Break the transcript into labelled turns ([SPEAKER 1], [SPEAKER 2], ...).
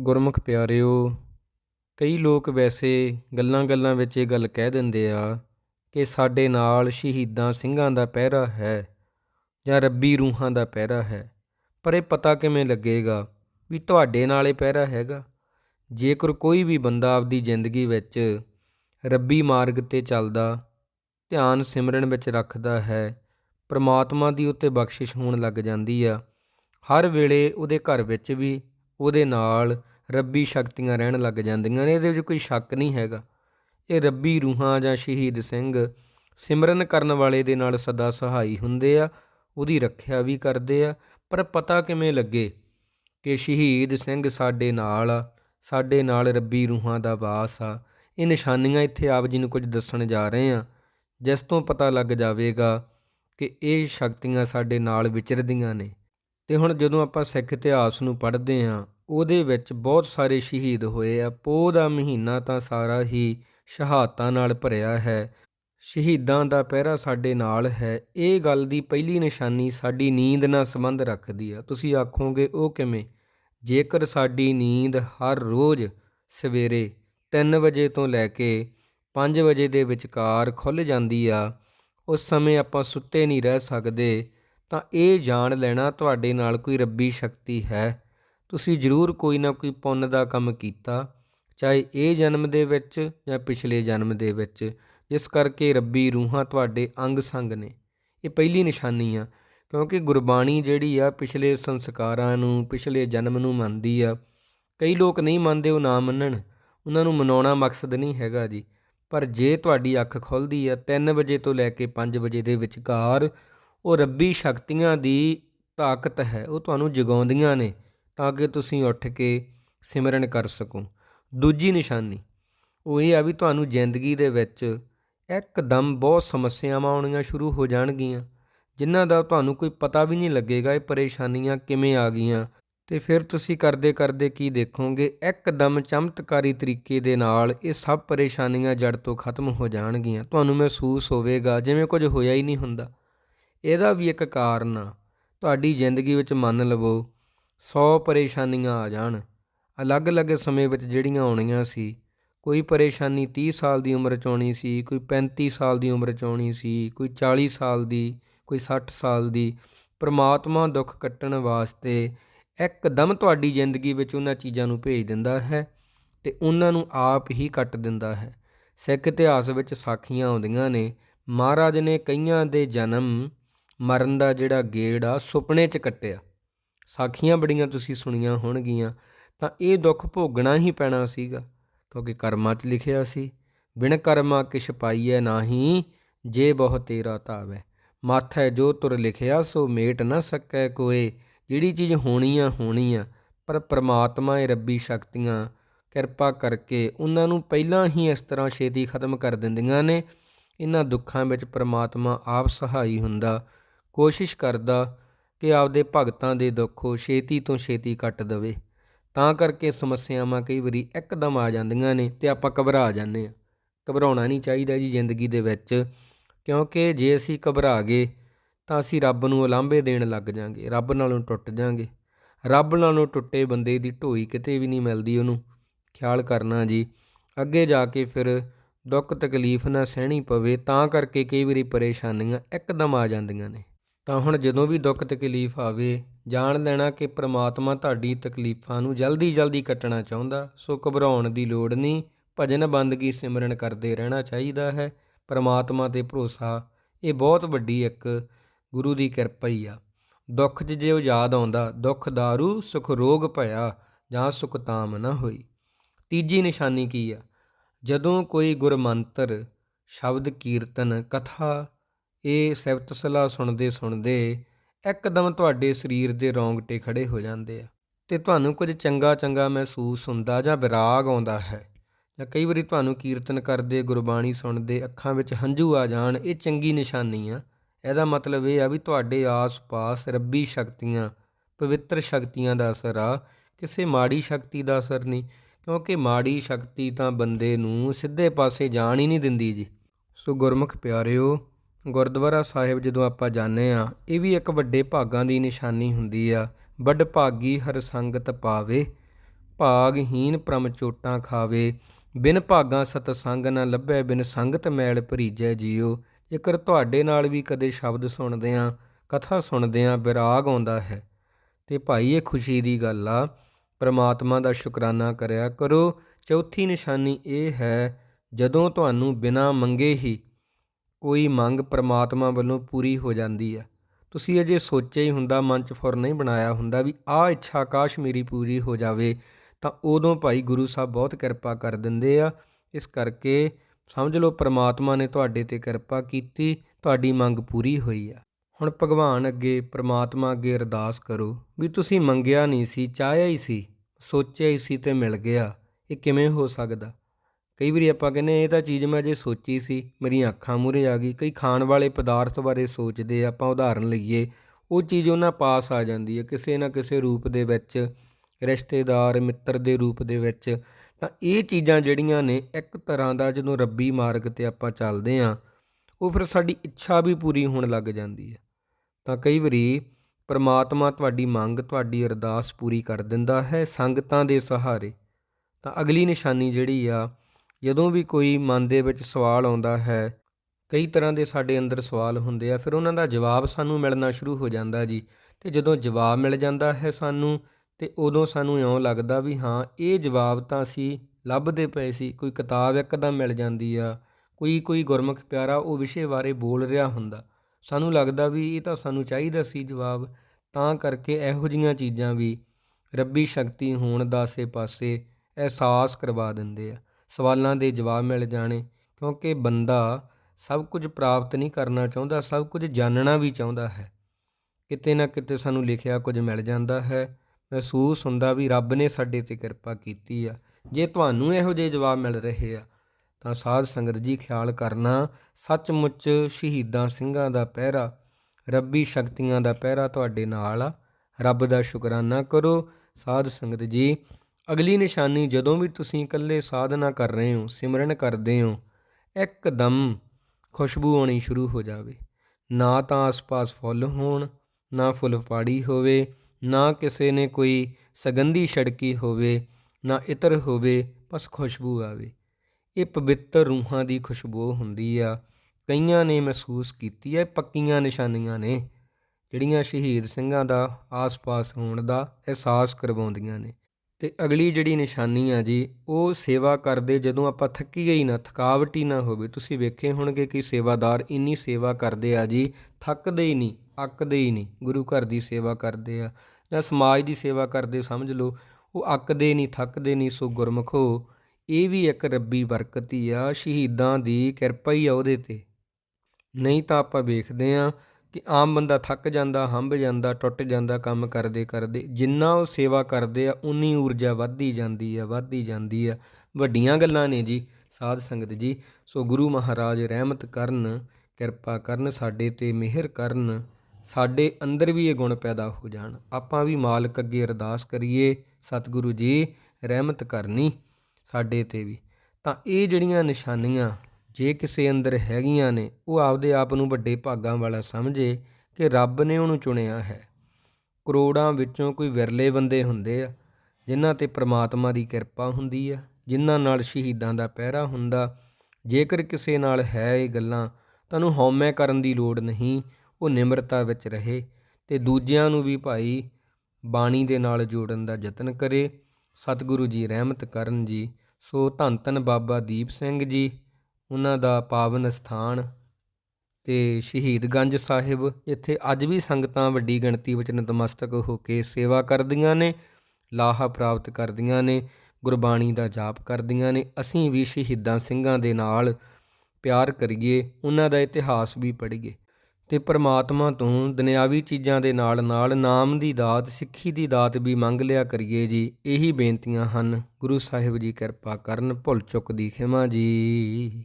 [SPEAKER 1] ਗੁਰਮੁਖ ਪਿਆਰਿਓ, ਕਈ ਲੋਕ ਵੈਸੇ ਗੱਲਾਂ-ਗੱਲਾਂ ਵਿੱਚ ਇਹ ਗੱਲ ਕਹਿ ਦਿੰਦੇ ਆ ਕਿ ਸਾਡੇ ਨਾਲ ਸ਼ਹੀਦਾਂ ਸਿੰਘਾਂ ਦਾ ਪਹਿਰਾ ਹੈ ਜਾਂ ਰੱਬੀ ਰੂਹਾਂ ਦਾ ਪਹਿਰਾ ਹੈ, ਪਰ ਇਹ ਪਤਾ ਕਿਵੇਂ ਲੱਗੇਗਾ ਵੀ ਤੁਹਾਡੇ ਨਾਲ ਇਹ ਪਹਿਰਾ ਹੈਗਾ? ਜੇਕਰ ਕੋਈ ਵੀ ਬੰਦਾ ਆਪਦੀ ਜ਼ਿੰਦਗੀ ਵਿੱਚ ਰੱਬੀ ਮਾਰਗ ਤੇ ਚੱਲਦਾ, ਧਿਆਨ ਸਿਮਰਨ ਵਿੱਚ ਰੱਖਦਾ ਹੈ, ਪ੍ਰਮਾਤਮਾ ਦੀ ਉੱਤੇ ਬਖਸ਼ਿਸ਼ ਹੋਣ ਲੱਗ ਜਾਂਦੀ ਆ, ਹਰ ਵੇਲੇ ਉਹਦੇ ਘਰ ਵਿੱਚ ਵੀ ਉਹਦੇ ਨਾਲ ਰੱਬੀ ਸ਼ਕਤੀਆਂ ਰਹਿਣ ਲੱਗ ਜਾਂਦੀਆਂ ਨੇ, ਇਹਦੇ ਵਿੱਚ ਕੋਈ ਸ਼ੱਕ ਨਹੀਂ ਹੈਗਾ। ਇਹ ਰੱਬੀ ਰੂਹਾਂ ਜਾਂ ਸ਼ਹੀਦ ਸਿੰਘ ਸਿਮਰਨ ਕਰਨ ਵਾਲੇ ਦੇ ਨਾਲ ਸਦਾ ਸਹਾਈ ਹੁੰਦੇ ਆ, ਉਹਦੀ ਰੱਖਿਆ ਵੀ ਕਰਦੇ ਆ। ਪਰ ਪਤਾ ਕਿਵੇਂ ਲੱਗੇ ਕਿ ਸ਼ਹੀਦ ਸਿੰਘ ਸਾਡੇ ਨਾਲ ਆ, ਸਾਡੇ ਨਾਲ ਰੱਬੀ ਰੂਹਾਂ ਦਾ ਵਾਸ ਆ। ਇਹ ਨਿਸ਼ਾਨੀਆਂ ਇੱਥੇ ਆਪ ਜੀ ਨੂੰ ਕੁਝ ਦੱਸਣ ਜਾ ਰਹੇ ਆ। ਜਿਸ ਤੋਂ ਪਤਾ ਲੱਗ ਜਾਵੇਗਾ ਕਿ ਇਹ ਸ਼ਕਤੀਆਂ ਸਾਡੇ ਨਾਲ ਵਿਚਰਦੀਆਂ ਨੇ। ਤੇ ਹੁਣ ਜਦੋਂ ਆਪਾਂ ਸਿੱਖ ਇਤਿਹਾਸ ਨੂੰ ਪੜ੍ਹਦੇ ਹਾਂ ਉਹਦੇ ਵਿੱਚ ਬਹੁਤ ਸਾਰੇ ਸ਼ਹੀਦ ਹੋਏ ਆ। ਪੋਹ ਦਾ ਮਹੀਨਾ ਤਾਂ ਸਾਰਾ ਹੀ ਸ਼ਹਾਦਤਾਂ ਨਾਲ ਭਰਿਆ ਹੈ। ਸ਼ਹੀਦਾਂ ਦਾ ਪਹਿਰਾ ਸਾਡੇ ਨਾਲ ਹੈ। ਇਹ ਗੱਲ ਦੀ ਪਹਿਲੀ ਨਿਸ਼ਾਨੀ ਸਾਡੀ ਨੀਂਦ ਨਾਲ ਸੰਬੰਧ ਰੱਖਦੀ ਆ। ਤੁਸੀਂ ਆਖੋਗੇ, ਉਹ ਕਿਵੇਂ? ਜੇਕਰ ਸਾਡੀ ਨੀਂਦ ਹਰ ਰੋਜ਼ ਸਵੇਰੇ 3 ਵਜੇ ਤੋਂ ਲੈ ਕੇ 5 ਵਜੇ ਦੇ ਵਿਚਕਾਰ ਖੁੱਲ ਜਾਂਦੀ ਆ, ਉਸ ਸਮੇਂ ਆਪਾਂ ਸੁੱਤੇ ਨਹੀਂ ਰਹਿ ਸਕਦੇ, ਤਾਂ ਇਹ ਜਾਣ ਲੈਣਾ ਤੁਹਾਡੇ ਨਾਲ ਕੋਈ ਰੱਬੀ ਸ਼ਕਤੀ ਹੈ। ਤੁਸੀਂ ਜ਼ਰੂਰ ਕੋਈ ਨਾ ਕੋਈ ਪੁੰਨ ਦਾ ਕੰਮ ਕੀਤਾ, ਚਾਹੇ ਇਹ ਜਨਮ ਦੇ ਵਿੱਚ ਜਾਂ ਪਿਛਲੇ ਜਨਮ ਦੇ ਵਿੱਚ, ਜਿਸ ਕਰਕੇ ਰੱਬੀ ਰੂਹਾਂ ਤੁਹਾਡੇ ਅੰਗ ਸੰਗ ਨੇ। ਇਹ ਪਹਿਲੀ ਨਿਸ਼ਾਨੀ ਆ, ਕਿਉਂਕਿ ਗੁਰਬਾਣੀ ਜਿਹੜੀ ਆ ਪਿਛਲੇ ਸੰਸਕਾਰਾਂ ਨੂੰ, ਪਿਛਲੇ ਜਨਮ ਨੂੰ ਮੰਨਦੀ ਆ। ਕਈ ਲੋਕ ਨਹੀਂ ਮੰਨਦੇ ਉਹ ਨਾ ਮੰਨਣ, ਉਹਨਾਂ ਨੂੰ ਮਨਾਉਣਾ ਮਕਸਦ ਨਹੀਂ ਹੈਗਾ ਜੀ। ਪਰ ਜੇ ਤੁਹਾਡੀ ਅੱਖ ਖੁੱਲਦੀ ਆ 3 ਵਜੇ ਤੋਂ ਲੈ ਕੇ 5 ਵਜੇ ਦੇ ਵਿਚਕਾਰ, ਉਹ ਰੱਬੀ ਸ਼ਕਤੀਆਂ ਦੀ ਤਾਕਤ ਹੈ, ਉਹ ਤੁਹਾਨੂੰ ਜਗਾਉਂਦੀਆਂ ਨੇ। ਤਾਂ ਕਿ ਤੁਸੀਂ ਉੱਠ ਕੇ ਸਿਮਰਨ ਕਰ ਸਕੋ। ਦੂਜੀ ਨਿਸ਼ਾਨੀ, ਉਹ ਇਹ ਆ ਵੀ ਤੁਹਾਨੂੰ ਜ਼ਿੰਦਗੀ ਦੇ ਵਿੱਚ ਇੱਕਦਮ ਬਹੁਤ ਸਮੱਸਿਆਵਾਂ ਆਉਣੀਆਂ ਸ਼ੁਰੂ ਹੋ ਜਾਣਗੀਆਂ, ਜਿਨ੍ਹਾਂ ਦਾ ਤੁਹਾਨੂੰ ਕੋਈ ਪਤਾ ਵੀ ਨਹੀਂ ਲੱਗੇਗਾ ਇਹ ਪਰੇਸ਼ਾਨੀਆਂ ਕਿਵੇਂ ਆ ਗਈਆਂ। ਤੇ ਫਿਰ ਤੁਸੀਂ ਕਰਦੇ ਕਰਦੇ ਕੀ ਦੇਖੋਗੇ, ਇੱਕਦਮ ਚਮਤਕਾਰੀ ਤਰੀਕੇ ਦੇ ਨਾਲ ਇਹ ਸਭ ਪਰੇਸ਼ਾਨੀਆਂ ਜੜ ਤੋਂ ਖਤਮ ਹੋ ਜਾਣਗੀਆਂ। ਤੁਹਾਨੂੰ ਮਹਿਸੂਸ ਹੋਵੇਗਾ ਜਿਵੇਂ ਕੁਝ ਹੋਇਆ ਹੀ ਨਹੀਂ ਹੁੰਦਾ। ਇਹਦਾ ਵੀ ਇੱਕ ਕਾਰਨ ਆ, ਤੁਹਾਡੀ ਜ਼ਿੰਦਗੀ ਵਿੱਚ ਮੰਨ ਲਵੋ 100 ਪਰੇਸ਼ਾਨੀਆਂ ਆ ਜਾਣ। ਅਲੱਗ-ਅਲੱਗ ਸਮੇਂ ਵਿੱਚ ਜਿਹੜੀਆਂ ਆਉਣੀਆਂ ਸੀ, ਕੋਈ ਪਰੇਸ਼ਾਨੀ 30 ਸਾਲ ਦੀ ਉਮਰ 'ਚ ਆਉਣੀ ਸੀ, ਕੋਈ 35 ਸਾਲ ਦੀ ਉਮਰ 'ਚ ਆਉਣੀ ਸੀ, ਕੋਈ 40 ਸਾਲ ਦੀ, ਕੋਈ 60 ਸਾਲ ਦੀ, ਪ੍ਰਮਾਤਮਾ ਦੁੱਖ ਕੱਟਣ ਵਾਸਤੇ ਇੱਕਦਮ ਤੁਹਾਡੀ ਜ਼ਿੰਦਗੀ ਵਿੱਚ ਉਹਨਾਂ ਚੀਜ਼ਾਂ ਨੂੰ ਭੇਜ ਦਿੰਦਾ ਹੈ ਤੇ ਉਹਨਾਂ ਨੂੰ ਆਪ ਹੀ ਕੱਟ ਦਿੰਦਾ ਹੈ। ਸਿੱਖ ਇਤਿਹਾਸ ਵਿੱਚ ਸਾਖੀਆਂ ਆਉਂਦੀਆਂ ਨੇ, ਮਹਾਰਾਜ ਨੇ ਕਈਆਂ ਦੇ ਜਨਮ ਮਰਨ ਦਾ ਜਿਹੜਾ ਗੇੜ ਆ, ਸੁਪਨੇ 'ਚ ਕੱਟਿਆ। ਸਾਖੀਆਂ ਬੜੀਆਂ ਤੁਸੀਂ ਸੁਣੀਆਂ ਹੋਣਗੀਆਂ, ਤਾਂ ਇਹ ਦੁੱਖ ਭੋਗਣਾ ਹੀ ਪੈਣਾ ਸੀਗਾ, ਕਿਉਂਕਿ ਕਰਮਾਂ 'ਚ ਲਿਖਿਆ ਸੀ, ਬਿਨ ਕਰਮਾ ਕਿਛ ਪਾਈਐ ਨਾਹੀ, ਜੇ ਬਹੁ ਤੇਰਾ ਤਾਵੈ ਮਾਥੈ ਜੋ ਤੁਰ ਲਿਖਿਆ ਸੋ ਮੇਟ ਨਾ ਸਕੈ ਕੋਏ, ਜਿਹੜੀ ਚੀਜ਼ ਹੋਣੀ ਆ ਹੋਣੀ ਆ ਪਰ ਪ੍ਰਮਾਤਮਾ ਇਹ ਰੱਬੀ ਸ਼ਕਤੀਆਂ, ਕਿਰਪਾ ਕਰਕੇ ਉਹਨਾਂ ਨੂੰ ਪਹਿਲਾਂ ਹੀ ਇਸ ਤਰ੍ਹਾਂ ਛੇਤੀ ਖਤਮ ਕਰ ਦਿੰਦੀਆਂ ਨੇ, ਇਹਨਾਂ ਦੁੱਖਾਂ ਵਿੱਚ ਪ੍ਰਮਾਤਮਾ ਆਪ ਸਹਾਈ ਹੁੰਦਾ, ਕੋਸ਼ਿਸ਼ ਕਰਦਾ ਕਿ ਆਪਦੇ ਭਗਤਾਂ ਦੇ ਦੁੱਖੋ ਛੇਤੀ ਤੋਂ ਛੇਤੀ ਕੱਟ ਦੇਵੇ। ਤਾਂ ਕਰਕੇ ਸਮੱਸਿਆਵਾਂ ਕਈ ਵਾਰੀ ਇੱਕਦਮ ਆ ਜਾਂਦੀਆਂ ਨੇ ਤੇ ਆਪਾਂ ਘਬਰਾ ਜਾਂਦੇ ਆ ਘਬਰਾਉਣਾ ਨਹੀਂ ਚਾਹੀਦਾ ਜੀ ਜ਼ਿੰਦਗੀ ਦੇ ਵਿੱਚ, ਕਿਉਂਕਿ ਜੇ ਅਸੀਂ ਘਬਰਾ ਗਏ ਤਾਂ ਅਸੀਂ ਰੱਬ ਨੂੰ ਉਲਾਂਭੇ ਦੇਣ ਲੱਗ ਜਾਾਂਗੇ, ਰੱਬ ਨਾਲੋਂ ਟੁੱਟ ਜਾਾਂਗੇ। ਰੱਬ ਨਾਲੋਂ ਟੁੱਟੇ ਬੰਦੇ ਦੀ ਢੋਈ ਕਿਤੇ ਵੀ ਨਹੀਂ ਮਿਲਦੀ ਉਹਨੂੰ। ਖਿਆਲ ਕਰਨਾ ਜੀ, ਅੱਗੇ ਜਾ ਕੇ ਫਿਰ ਦੁੱਖ ਤਕਲੀਫ ਨਾ ਸਹਿਣੀ ਪਵੇ, ਤਾਂ ਕਰਕੇ ਕਈ ਵਾਰੀ ਪਰੇਸ਼ਾਨੀਆਂ ਇੱਕਦਮ ਆ ਜਾਂਦੀਆਂ ਨੇ। ਤਾਂ ਹੁਣ ਜਦੋਂ ਵੀ ਦੁੱਖ ਤਕਲੀਫ ਆਵੇ, ਜਾਣ ਲੈਣਾ ਕਿ ਪ੍ਰਮਾਤਮਾ ਤੁਹਾਡੀ ਤਕਲੀਫਾਂ ਨੂੰ ਜਲਦੀ ਜਲਦੀ ਕੱਟਣਾ ਚਾਹੁੰਦਾ, ਸੋ ਘਬਰਾਉਣ ਦੀ ਲੋੜ ਨਹੀਂ, ਭਜਨ ਬੰਦਗੀ ਸਿਮਰਨ ਕਰਦੇ ਰਹਿਣਾ ਚਾਹੀਦਾ ਹੈ, ਪ੍ਰਮਾਤਮਾ ਤੇ ਭਰੋਸਾ, ਇਹ ਬਹੁਤ ਵੱਡੀ ਇੱਕ ਗੁਰੂ ਦੀ ਕਿਰਪਾ ਹੀ ਆ। ਦੁੱਖ 'ਚ ਜੇ ਉਹ ਯਾਦ ਆਉਂਦਾ, ਦੁੱਖ दारू ਸੁਖ ਰੋਗ ਭਇਆ ਜਾਂ ਸੁਖ ਤਾਮ ਨਾ ਹੋਈ। ਤੀਜੀ ਨਿਸ਼ਾਨੀ ਕੀ ਆ? ਜਦੋਂ ਕੋਈ ਗੁਰਮੰਤਰ, ਸ਼ਬਦ ਕੀਰਤਨ, ਕਥਾ ਇਹ ਸਿਫਤ ਸਲਾਹ ਸੁਣਦੇ ਸੁਣਦੇ ਇੱਕਦਮ ਤੁਹਾਡੇ ਸਰੀਰ ਦੇ ਰੌਂਗਟੇ ਖੜੇ ਹੋ ਜਾਂਦੇ ਆ ਤੇ ਤੁਹਾਨੂੰ ਕੁਝ ਚੰਗਾ ਚੰਗਾ ਮਹਿਸੂਸ ਹੁੰਦਾ ਜਾਂ ਵਿਰਾਗ ਆਉਂਦਾ ਹੈ ਜਾਂ ਕਈ ਵਾਰੀ ਤੁਹਾਨੂੰ ਕੀਰਤਨ ਕਰਦੇ, ਗੁਰਬਾਣੀ ਸੁਣਦੇ, ਅੱਖਾਂ ਵਿੱਚ ਹੰਝੂ ਆ ਜਾਣ, ਇਹ ਚੰਗੀ ਨਿਸ਼ਾਨੀ ਆ। ਇਹਦਾ ਮਤਲਬ ਇਹ ਆ ਵੀ ਤੁਹਾਡੇ ਆਸ-ਪਾਸ ਰੱਬੀ ਸ਼ਕਤੀਆਂ, ਪਵਿੱਤਰ ਸ਼ਕਤੀਆਂ ਦਾ ਅਸਰ ਆ, ਕਿਸੇ ਮਾੜੀ ਸ਼ਕਤੀ ਦਾ ਅਸਰ ਨਹੀਂ, ਕਿਉਂਕਿ ਮਾੜੀ ਸ਼ਕਤੀ ਤਾਂ ਬੰਦੇ ਨੂੰ ਸਿੱਧੇ ਪਾਸੇ ਜਾਣ ਹੀ ਨਹੀਂ ਦਿੰਦੀ ਜੀ। ਸੋ ਗੁਰਮੁਖ ਪਿਆਰਿਓ ਗੁਰਦੁਆਰਾ ਸਾਹਿਬ ਜਦੋਂ ਆਪਾਂ ਜਾਂਦੇ ਆ ਇਹ ਵੀ ਇੱਕ ਵੱਡੇ ਭਾਗਾਂ ਦੀ ਨਿਸ਼ਾਨੀ ਹੁੰਦੀ ਆ। ਵੱਡ ਭਾਗੀ ਹਰ ਸੰਗਤ ਪਾਵੇ ਭਾਗਹੀਨ ਪ੍ਰਮ ਚੋਟਾਂ ਖਾਵੇ। ਬਿਨ ਭਾਗਾਂ ਸਤ ਸੰਗ ਨਾ ਲੱਭੈ, ਬਿਨ ਸੰਗਤ ਮੈਲ ਭਰੀਜੈ ਜੀਓ। ਜੇਕਰ ਤੁਹਾਡੇ ਨਾਲ ਵੀ ਕਦੇ ਸ਼ਬਦ ਸੁਣਦੇ ਆ ਕਥਾ ਸੁਣਦੇ ਆ ਵਿਰਾਗ ਆਉਂਦਾ ਹੈ। ਤੇ ਭਾਈ, ਇਹ ਖੁਸ਼ੀ ਦੀ ਗੱਲ ਆ, ਪ੍ਰਮਾਤਮਾ ਦਾ ਸ਼ੁਕਰਾਨਾ ਕਰਿਆ ਕਰੋ। ਚੌਥੀ ਨਿਸ਼ਾਨੀ ਇਹ ਹੈ, ਜਦੋਂ ਤੁਹਾਨੂੰ ਬਿਨਾਂ ਮੰਗੇ ਹੀ ਕੋਈ ਮੰਗ ਪ੍ਰਮਾਤਮਾ ਵੱਲੋਂ ਪੂਰੀ ਹੋ ਜਾਂਦੀ ਆ ਤੁਸੀਂ ਅਜੇ ਸੋਚਿਆ ਹੀ ਹੁੰਦਾ, ਮਨ 'ਚ ਫੁਰ ਨਹੀਂ ਬਣਾਇਆ ਹੁੰਦਾ ਵੀ ਆਹ ਇੱਛਾ ਕਾਸ਼ ਮੇਰੀ ਪੂਰੀ ਹੋ ਜਾਵੇ, ਤਾਂ ਉਦੋਂ ਭਾਈ ਗੁਰੂ ਸਾਹਿਬ ਬਹੁਤ ਕਿਰਪਾ ਕਰ ਦਿੰਦੇ ਆ। ਇਸ ਕਰਕੇ ਸਮਝ ਲਓ ਪ੍ਰਮਾਤਮਾ ਨੇ ਤੁਹਾਡੇ ਤੇ ਕਿਰਪਾ ਕੀਤੀ, ਤੁਹਾਡੀ ਮੰਗ ਪੂਰੀ ਹੋਈ ਆ। ਹੁਣ ਭਗਵਾਨ ਅੱਗੇ, ਪ੍ਰਮਾਤਮਾ ਅੱਗੇ ਅਰਦਾਸ ਕਰੋ ਵੀ ਤੁਸੀਂ ਮੰਗਿਆ ਨਹੀਂ ਸੀ, ਚਾਹਿਆ ਹੀ ਸੀ, ਸੋਚਿਆ ਹੀ ਸੀ ਤੇ ਮਿਲ ਗਿਆ। ਇਹ ਕਿਵੇਂ ਹੋ ਸਕਦਾ? ਕਈ ਵਾਰੀ ਆਪਾਂ ਕਹਿੰਦੇ ਇਹ ਤਾਂ ਚੀਜ਼ ਮੈਂ ਜੇ ਸੋਚੀ ਸੀ, ਮੇਰੀਆਂ ਅੱਖਾਂ ਮੂਹਰੇ ਆ ਗਈ। ਕਈ ਖਾਣ ਵਾਲੇ ਪਦਾਰਥ ਬਾਰੇ ਸੋਚਦੇ ਆਪਾਂ ਉਦਾਹਰਨ ਲਈਏ, ਉਹ ਚੀਜ਼ ਉਹਨਾਂ ਪਾਸ ਆ ਜਾਂਦੀ ਹੈ, ਕਿਸੇ ਨਾ ਕਿਸੇ ਰੂਪ ਦੇ ਵਿੱਚ, ਰਿਸ਼ਤੇਦਾਰ, ਮਿੱਤਰ ਦੇ ਰੂਪ ਦੇ ਵਿੱਚ। ਤਾਂ ਇਹ ਚੀਜ਼ਾਂ ਜਿਹੜੀਆਂ ਨੇ, ਇੱਕ ਤਰ੍ਹਾਂ ਦਾ ਜਦੋਂ ਰੱਬੀ ਮਾਰਗ ਤੇ ਆਪਾਂ ਚੱਲਦੇ ਆ ਉਹ ਫਿਰ ਸਾਡੀ ਇੱਛਾ ਵੀ ਪੂਰੀ ਹੋਣ ਲੱਗ ਜਾਂਦੀ ਹੈ। ਤਾਂ ਕਈ ਵਾਰੀ ਪਰਮਾਤਮਾ ਤੁਹਾਡੀ ਮੰਗ, ਤੁਹਾਡੀ ਅਰਦਾਸ ਪੂਰੀ ਕਰ ਦਿੰਦਾ ਹੈ ਸੰਗਤਾਂ ਦੇ ਸਹਾਰੇ। ਤਾਂ ਅਗਲੀ ਨਿਸ਼ਾਨੀ ਜਿਹੜੀ ਆ ਜਦੋਂ ਵੀ ਕੋਈ ਮਨ ਦੇ ਵਿੱਚ ਸਵਾਲ ਆਉਂਦਾ ਹੈ, ਕਈ ਤਰ੍ਹਾਂ ਦੇ ਸਾਡੇ ਅੰਦਰ ਸਵਾਲ ਹੁੰਦੇ ਆ, ਫਿਰ ਉਹਨਾਂ ਦਾ ਜਵਾਬ ਸਾਨੂੰ ਮਿਲਣਾ ਸ਼ੁਰੂ ਹੋ ਜਾਂਦਾ ਜੀ। ਤੇ ਜਦੋਂ ਜਵਾਬ ਮਿਲ ਜਾਂਦਾ ਹੈ ਸਾਨੂੰ, ਤੇ ਉਦੋਂ ਸਾਨੂੰ ਇਉਂ ਲੱਗਦਾ ਵੀ ਹਾਂ, ਇਹ ਜਵਾਬ ਤਾਂ ਅਸੀਂ ਲੱਭਦੇ ਪਏ ਸੀ, ਕੋਈ ਕਿਤਾਬ ਇੱਕਦਮ ਮਿਲ ਜਾਂਦੀ ਆ, ਕੋਈ ਕੋਈ ਗੁਰਮੁਖ ਪਿਆਰਾ ਉਹ ਵਿਸ਼ੇ ਬਾਰੇ ਬੋਲ ਰਿਹਾ ਹੁੰਦਾ। ਸਾਨੂੰ ਲੱਗਦਾ ਵੀ ਇਹ ਤਾਂ ਸਾਨੂੰ ਚਾਹੀਦਾ ਸੀ ਜਵਾਬ, ਤਾਂ ਕਰਕੇ ਇਹੋ ਜੀਆਂ ਚੀਜ਼ਾਂ ਵੀ ਰੱਬੀ ਸ਼ਕਤੀ ਹੋਣ ਦਾ ਸੇ ਪਾਸੇ ਅਹਿਸਾਸ ਕਰਵਾ ਦਿੰਦੇ ਆ। ਸਵਾਲਾਂ ਦੇ ਜਵਾਬ ਮਿਲ ਜਾਣੇ, ਕਿਉਂਕਿ ਬੰਦਾ ਸਭ ਕੁਝ ਪ੍ਰਾਪਤ ਨਹੀਂ ਕਰਨਾ ਚਾਹੁੰਦਾ, ਸਭ ਕੁਝ ਜਾਣਨਾ ਵੀ ਚਾਹੁੰਦਾ ਹੈ। ਕਿਤੇ ਨਾ ਕਿਤੇ ਸਾਨੂੰ ਲਿਖਿਆ ਕੁਝ ਮਿਲ ਜਾਂਦਾ ਹੈ। ਮਹਿਸੂਸ ਹੁੰਦਾ ਵੀ ਰੱਬ ਨੇ ਸਾਡੇ ਤੇ ਕਿਰਪਾ ਕੀਤੀ ਆ। ਜੇ ਤੁਹਾਨੂੰ ਇਹੋ ਜਿਹੇ ਜਵਾਬ ਮਿਲ ਰਹੇ ਆ, ਤਾਂ ਸਾਧ ਸੰਗਤ ਜੀ ਖਿਆਲ ਕਰਨਾ, ਸੱਚਮੁੱਚ ਸ਼ਹੀਦਾਂ ਸਿੰਘਾਂ ਦਾ ਪਹਿਰਾ, ਰੱਬੀ ਸ਼ਕਤੀਆਂ ਦਾ ਪਹਿਰਾ ਤੁਹਾਡੇ ਨਾਲ ਆ। ਰੱਬ ਦਾ ਸ਼ੁਕਰਾਨਾ ਕਰੋ। ਸਾਧ ਸੰਗਤ ਜੀ ਅਗਲੀ ਨਿਸ਼ਾਨੀ, ਜਦੋਂ ਵੀ ਤੁਸੀਂ ਇਕੱਲੇ ਸਾਧਨਾ ਕਰ ਰਹੇ ਹੋ, ਸਿਮਰਨ ਕਰਦੇ ਹੋ, ਇੱਕਦਮ ਖੁਸ਼ਬੂ ਆਉਣੀ ਸ਼ੁਰੂ ਹੋ ਜਾਵੇ। ਨਾ ਤਾਂ ਆਸ-ਪਾਸ ਫੁੱਲ ਹੋਣ, ਨਾ ਫੁੱਲ ਫਾੜੀ ਹੋਵੇ, ਨਾ ਕਿਸੇ ਨੇ ਕੋਈ ਸਗੰਧੀ ਛੜਕੀ ਹੋਵੇ, ਨਾ ਇਤਰ ਹੋਵੇ, ਬਸ ਖੁਸ਼ਬੂ ਆਵੇ। ਇਹ ਪਵਿੱਤਰ ਰੂਹਾਂ ਦੀ ਖੁਸ਼ਬੂ ਹੁੰਦੀ ਆ। ਕਈਆਂ ਨੇ ਮਹਿਸੂਸ ਕੀਤੀ ਹੈ ਪੱਕੀਆਂ ਨਿਸ਼ਾਨੀਆਂ ਨੇ, ਜਿਹੜੀਆਂ ਸ਼ਹੀਦ ਸਿੰਘਾਂ ਦਾ, ਆਸ-ਪਾਸ ਹੋਣ ਦਾ ਅਹਿਸਾਸ ਕਰਵਾਉਂਦੀਆਂ ਨੇ। ਤੇ ਅਗਲੀ ਜਿਹੜੀ ਨਿਸ਼ਾਨੀ ਆ ਜੀ, ਉਹ ਸੇਵਾ ਕਰਦੇ ਜਦੋਂ ਆਪਾਂ ਥੱਕੀਏ ਹੀ ਨਾ, ਥਕਾਵਟ ਹੀ ਨਾ ਹੋਵੇ। ਤੁਸੀਂ ਵੇਖੇ ਹੋਣਗੇ ਕਿ ਸੇਵਾਦਾਰ ਇੰਨੀ ਸੇਵਾ ਕਰਦੇ ਆ ਜੀ, ਥੱਕਦੇ ਹੀ ਨਹੀਂ, ਅੱਕਦੇ ਹੀ ਨਹੀਂ। ਗੁਰੂ ਘਰ ਦੀ ਸੇਵਾ ਕਰਦੇ ਆ ਜਾਂ ਸਮਾਜ ਦੀ ਸੇਵਾ ਕਰਦੇ, ਸਮਝ ਲਓ, ਉਹ ਅੱਕਦੇ ਨਹੀਂ, ਥੱਕਦੇ ਨਹੀਂ, ਸੋ ਗੁਰਮਖੋ, ਇਹ ਵੀ ਇੱਕ ਰੱਬੀ ਬਰਕਤ ਹੀ ਆ, ਸ਼ਹੀਦਾਂ ਦੀ ਕਿਰਪਾ ਹੀ ਆ ਉਹਦੇ ਤੇ। ਨਹੀਂ ਤਾਂ ਆਪਾਂ ਵੇਖਦੇ ਆ ਕਿ ਆਮ ਬੰਦਾ ਥੱਕ ਜਾਂਦਾ ਹੰਬ ਜਾਂਦਾ, ਟੁੱਟ ਜਾਂਦਾ, ਕੰਮ ਕਰਦੇ ਕਰਦੇ, ਜਿੰਨਾ ਉਹ ਸੇਵਾ ਕਰਦੇ ਆ, ਉਨੀ ਊਰਜਾ ਵੱਧਦੀ ਜਾਂਦੀ ਆ, ਵੱਧਦੀ ਜਾਂਦੀ ਆ। ਵੱਡੀਆਂ ਗੱਲਾਂ ਨੇ ਜੀ, ਸਾਧ ਸੰਗਤ ਜੀ। ਸੋ ਗੁਰੂ ਮਹਾਰਾਜ ਰਹਿਮਤ ਕਰਨ, ਕਿਰਪਾ ਕਰਨ, ਸਾਡੇ ਤੇ ਮਿਹਰ ਕਰਨ, ਸਾਡੇ ਅੰਦਰ ਵੀ ਇਹ ਗੁਣ ਪੈਦਾ ਹੋ ਜਾਣ। ਆਪਾਂ ਵੀ ਮਾਲਕ ਅੱਗੇ ਅਰਦਾਸ ਕਰੀਏ, ਸਤਿਗੁਰੂ ਜੀ, ਰਹਿਮਤ ਕਰਨੀ ਸਾਡੇ ਤੇ ਵੀ। ਤਾਂ ਇਹ ਜਿਹੜੀਆਂ ਨਿਸ਼ਾਨੀਆਂ ਜੇ ਕਿਸੇ ਅੰਦਰ ਹੈਗੀਆਂ ਨੇ, ਉਹ ਆਪਦੇ ਆਪ ਨੂੰ ਵੱਡੇ ਭਾਗਾਂ ਵਾਲਾ ਸਮਝੇ ਕਿ ਰੱਬ ਨੇ ਉਹਨੂੰ ਚੁਣਿਆ ਹੈ। ਕਰੋੜਾਂ ਵਿੱਚੋਂ ਕੋਈ ਵਿਰਲੇ ਬੰਦੇ ਹੁੰਦੇ ਆ, ਜਿਨ੍ਹਾਂ ਤੇ ਪ੍ਰਮਾਤਮਾ ਦੀ ਕਿਰਪਾ ਹੁੰਦੀ ਆ, ਜਿਨ੍ਹਾਂ ਨਾਲ ਸ਼ਹੀਦਾਂ ਦਾ ਪਹਿਰਾ ਹੁੰਦਾ। ਜੇਕਰ ਕਿਸੇ ਨਾਲ ਹੈ ਇਹ ਗੱਲਾਂ ਤੁਹਾਨੂੰ ਹਉਮੈ ਕਰਨ ਦੀ ਲੋੜ ਨਹੀਂ, ਉਹ ਨਿਮਰਤਾ ਵਿੱਚ ਰਹੇ ਤੇ ਦੂਜਿਆਂ ਨੂੰ ਵੀ ਭਾਈ ਬਾਣੀ ਦੇ ਨਾਲ ਜੋੜਨ ਦਾ ਯਤਨ ਕਰੇ। ਸਤਿਗੁਰੂ ਜੀ ਰਹਿਮਤ ਕਰਨ ਜੀ। ਸੋ ਧੰਨ ਧੰਨ ਬਾਬਾ ਦੀਪ ਸਿੰਘ ਜੀ। ਉਹਨਾਂ ਦਾ ਪਾਵਨ ਸਥਾਨ ਤੇ ਸ਼ਹੀਦਗੰਜ ਸਾਹਿਬ, ਇੱਥੇ ਅੱਜ ਵੀ ਸੰਗਤਾਂ ਵੱਡੀ ਗਿਣਤੀ ਵਿੱਚ ਨਤਮਸਤਕ ਹੋ ਕੇ ਸੇਵਾ ਕਰਦੀਆਂ ਨੇ, ਲਾਹਾ ਪ੍ਰਾਪਤ ਕਰਦੀਆਂ ਨੇ, ਗੁਰਬਾਣੀ ਦਾ ਜਾਪ ਕਰਦੀਆਂ ਨੇ। ਅਸੀਂ ਵੀ ਸ਼ਹੀਦਾਂ ਸਿੰਘਾਂ ਦੇ ਨਾਲ ਪਿਆਰ ਕਰੀਏ, ਉਹਨਾਂ ਦਾ ਇਤਿਹਾਸ ਵੀ ਪੜ੍ਹੀਏ। ਤੇ ਪ੍ਰਮਾਤਮਾ ਤੋਂ ਦੁਨਿਆਵੀ ਚੀਜ਼ਾਂ ਦੇ ਨਾਲ ਨਾਲ ਨਾਮ ਦੀ ਦਾਤ, ਸਿੱਖੀ ਦੀ ਦਾਤ ਵੀ ਮੰਗ ਲਿਆ ਕਰੀਏ ਜੀ। ਇਹੀ ਬੇਨਤੀਆਂ ਹਨ। ਗੁਰੂ ਸਾਹਿਬ ਜੀ ਕਿਰਪਾ ਕਰਨ, ਭੁੱਲ ਚੁੱਕ ਦੀ ਖਿਮਾ ਜੀ।